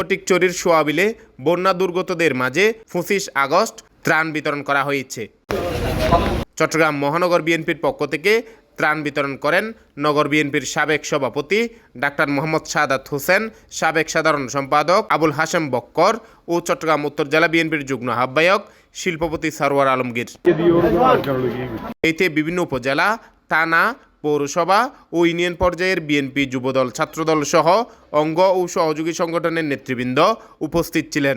ফটিকচুরির সোয়াবিলে বন্যা দুর্গতদের মাঝে পঁচিশ আগস্ট ত্রাণ বিতরণ করা হয়েছে। চট্টগ্রাম মহানগর বিএনপির পক্ষ থেকে ত্রাণ বিতরণ করেন নগর বিএনপির সাবেক সভাপতি ডাক্তার মোহাম্মদ সাদাত হোসেন, সাবেক সাধারণ সম্পাদক আবুল হাশেম বক্কর ও চট্টগ্রাম উত্তর জেলা বিএনপির যুগ্ম আহ্বায়ক শিল্পপতি সরওয়ার আলমগীর। এতে বিভিন্ন উপজেলা, থানা পৌরসভা ও ইউনিয়ন পর্যায়ের বিএনপি যুবদল ছাত্রদল সহ অঙ্গ ও সহযোগী সংগঠনের নেতৃবৃন্দ উপস্থিত ছিলেন।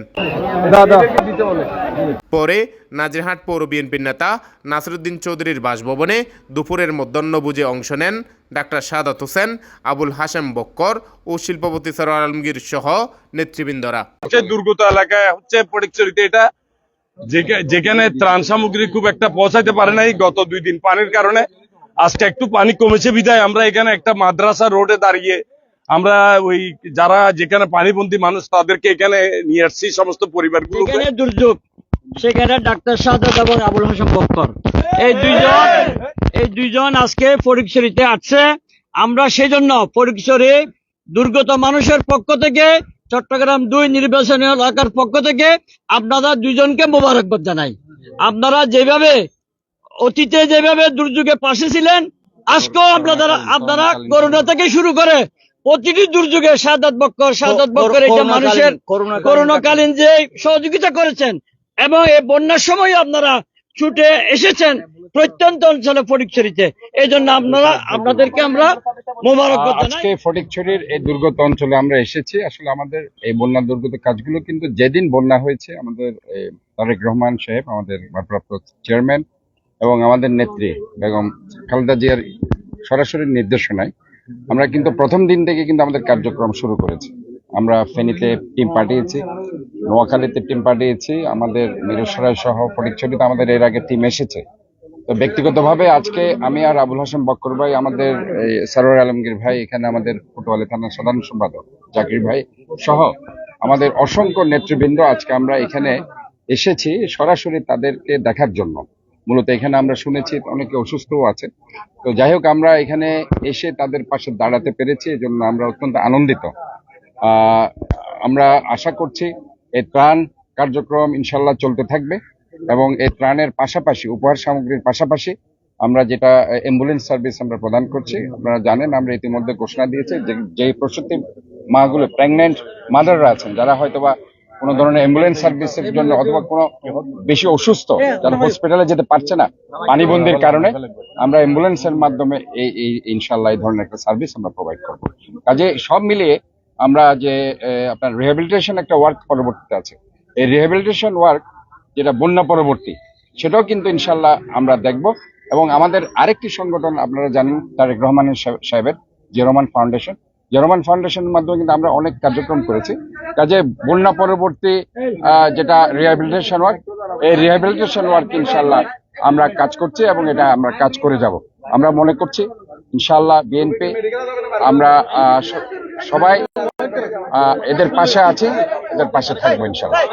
পরে নাজিরহাট পৌর বিএনপির নেতা নাসরুদ্দিন চৌধুরীর বাসভবনে দুপুরের মধ্যাহ্নভোজে অংশ নেন ডাক্তার সাদাত হোসেন আবুল হাশেম বক্কর ও শিল্পপতি সরওয়ার আলমগীর সহ নেতৃবৃন্দরা। দুর্গত এলাকায় হচ্ছে পরিচরিত এটা। যেখানে ত্রাণ সামগ্রী খুব একটা পৌঁছাইতে পারে নাই গত দুই দিন পানির কারণে। আজকে একটু পানি কমেছে বিদায় আমরা এখানে একটা মাদ্রাসা রোডে দাঁড়িয়ে আমরা ওই যারা যেখানে পানিবন্দী মানুষ তাদেরকে এখানে নিয়ে আসছি, সমস্ত পরিবারগুলো দুর্যোগ, সেখানে ডাক্তার সাদাত এবং আবুল হাসান বক্কর। এই দুইজন এই দুইজন আজকে ফরিকশরীতে আসছে আমরা সেই জন্য ফরিকশরী দুর্গত মানুষের পক্ষ থেকে, চট্টগ্রাম দুই নির্বাচনী এলাকার পক্ষ থেকে আপনারা দুইজনকে মোবারকবাদ জানাই। আপনারা যেভাবে অতীতে যেভাবে দুর্যোগে পাশে ছিলেন আজকেও আপনারা আপনারা করোনা থেকে শুরু করে প্রতিটি দুর্যোগে সাদাত বক্কর সাদাত বক্কর যে মানুষের করোনাকালীন যে সহযোগিতা করেছেন এবং এই বন্যার সময় আপনারা ছুটে এসেছেন প্রত্যন্ত অঞ্চলে পরিচরিতে এই জন্য আপনারা আপনাদেরকে আমরা মোবারকবাদ জানাই। আজকে ফটিকছড়ির এই দুর্গত অঞ্চলে আমরা এসেছি। আসলে আমাদের এই বন্যা দুর্গত কাজগুলো কিন্তু যেদিন বন্যা হয়েছে আমাদের তারেক রহমান সাহেব আমাদের ভারপ্রাপ্ত চেয়ারম্যান এবং আমাদের নেত্রী বেগম খালেদা জিয়ার সরাসরি নির্দেশনায় আমরা কিন্তু প্রথম দিন থেকে কিন্তু আমাদের কার্যক্রম শুরু করেছি। আমরা ফেনীতে টিম পাঠিয়েছি, নোয়াখালীতে টিম পাঠিয়েছি, আমাদের মিরসরাই সহ ফটিকছড়িতে আমাদের এর আগে টিম এসেছে। তো ব্যক্তিগতভাবে আজকে আমি আর আবুল হাসান বক্কর ভাই, আমাদের সরোয়ার আলমগীর ভাই, এখানে আমাদের ফুটবলে থানার সাধারণ সম্পাদক জাকির ভাই সহ আমাদের অসংখ্য নেতৃবৃন্দ আজকে আমরা এখানে এসেছি সরাসরি তাদেরকে দেখার জন্য। মূলত এখানে আমরা শুনেছি, অনেকে অসুস্থও আছে তো যাই হোক, আমরা এখানে এসে তাদের পাশে দাঁড়াতে পেরেছি এই জন্য আমরা অত্যন্ত আনন্দিত। আমরা আশা করছি এই ত্রাণ কার্যক্রম ইনশাল্লাহ চলতে থাকবে এবং এই ত্রাণের পাশাপাশি, উপহার সামগ্রীর পাশাপাশি আমরা যেটা অ্যাম্বুলেন্স সার্ভিস আমরা প্রদান করছি, আপনারা জানেন, আমরা ইতিমধ্যে ঘোষণা দিয়েছি যে যে প্রসূতি মাগুলো প্রেগনেন্ট মাদাররা আছেন, যারা হয়তোবা কোনো ধরনের অ্যাম্বুলেন্স সার্ভিসের জন্য অথবা কোনো বেশি অসুস্থ যারা হসপিটালে যেতে পারছে না, পানিবন্দির কারণে আমরা অ্যাম্বুলেন্সের মাধ্যমে এই এই ইনশাল্লাহ এই ধরনের একটা সার্ভিস আমরা প্রোভাইড করব। কাজে সব মিলিয়ে আমরা যে আপনার রিহ্যাবিলিটেশন একটা ওয়ার্ক পরবর্তীতে আছে। এই রিহ্যাবিলিটেশন ওয়ার্ক যেটা বন্যা পরবর্তী, সেটাও কিন্তু ইনশাল্লাহ আমরা দেখব এবং আমাদের আরেকটি সংগঠন আপনারা জানেন, তারেক রহমানের সাহেব- সাহেবের জেরোমান ফাউন্ডেশন জেরোমান ফাউন্ডেশনের মাধ্যমে কিন্তু আমরা অনেক কার্যক্রম করেছি। কাজে বন্যা পরবর্তী যেটা রিহ্যাবিলিটেশন ওয়ার্ক এই রিহ্যাবিলিটেশন ওয়ার্ক ইনশাল্লাহ আমরা কাজ করছি এবং এটা আমরা কাজ করে যাব। আমরা মনে করছি ইনশাল্লাহ বিএনপি আমরা সবাই এদের পাশে আছি, এদের পাশে থাকব ইনশাল্লাহ